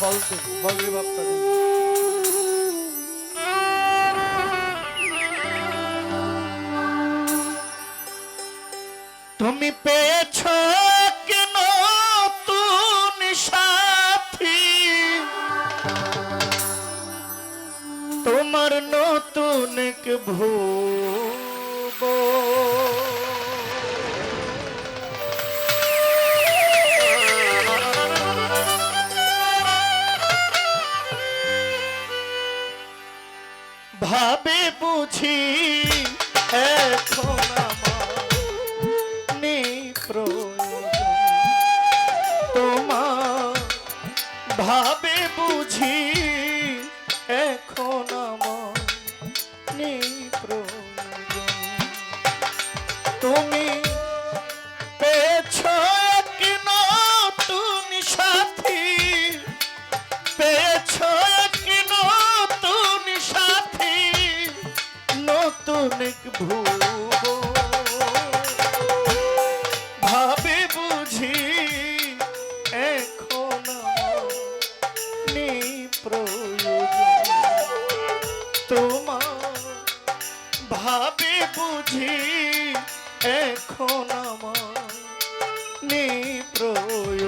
বগরি বাপ্পা তুমি পেয়েছ কেন নতুন সাথী? তোমার নতুন এক ভুব বুঝি এখন আমার তোমার ভাবে বুঝি এখন এক ভুব ভাবে বুঝি এখন প্রয়োজন তোমার ভাবে বুঝি এখন আমার প্রয়োজন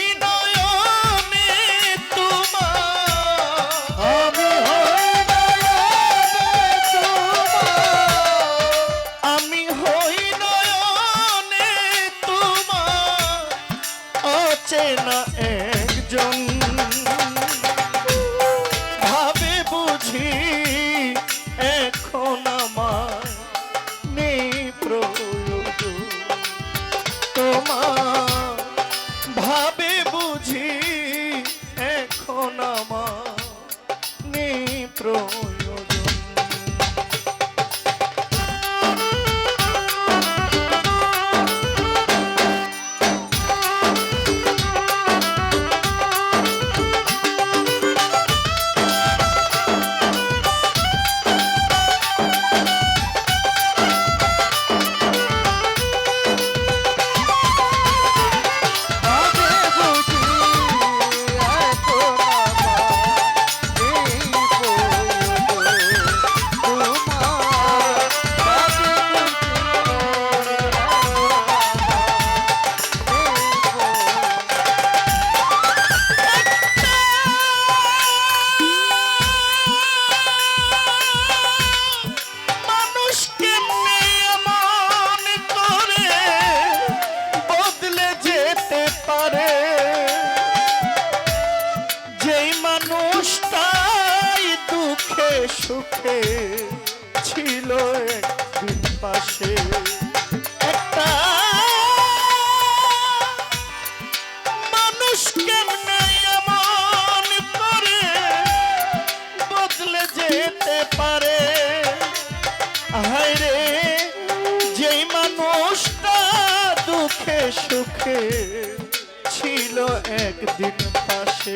অচেনা একজন। সুখে ছিল একদিন পাশে। একটা মানুষ যেতে পারে। যেই মানুষটা দুঃখে সুখে ছিল একদিন পাশে।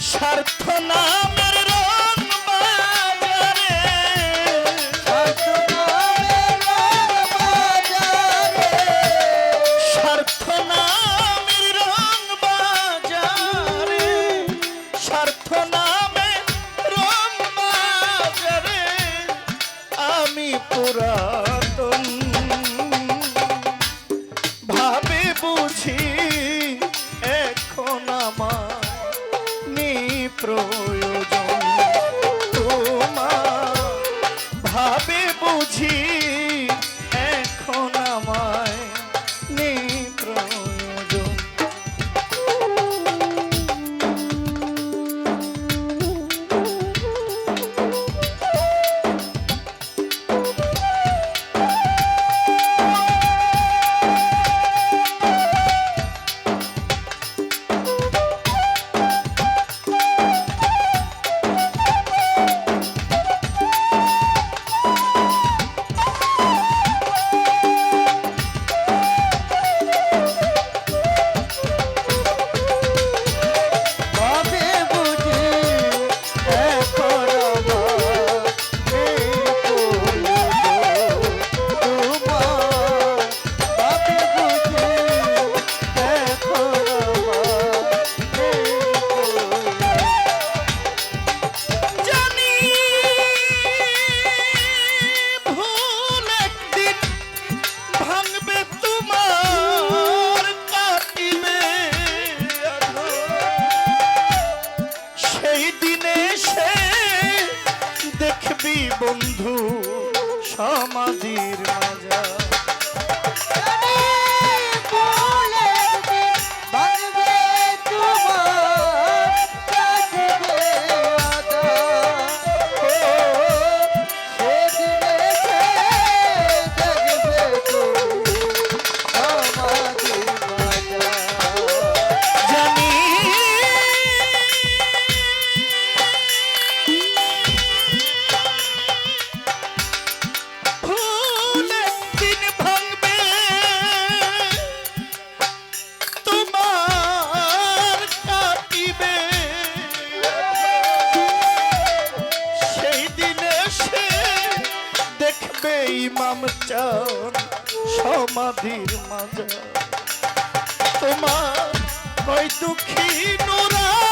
স্বার্থ নামের দেখবে ইমাম চান সমাধির মাজা তোমার ওই দুঃখী নুরালম